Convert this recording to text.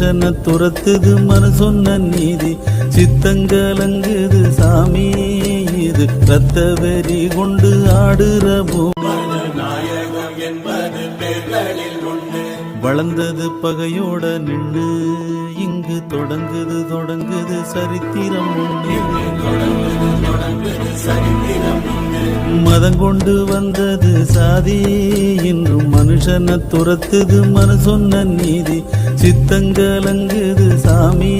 மனுஷனை துரத்துது மனு சொன்ன நீதி சித்தங்கலங்குது சாமி இது. ரத்த வெறி கொண்டு ஆடுற பூமி. வளர்ந்தது பகையோட நின்று. இங்கு தொடங்குது தொடங்குது சரித்திரம் ஒன்று தொடங்குது சரித்திரம் ஒன்று. மதம் கொண்டு வந்தது சாதி. இன்றும் மனுஷனை துரத்துது மனு சொன்ன நீதி. சித்தங்கலங்குது சாமி.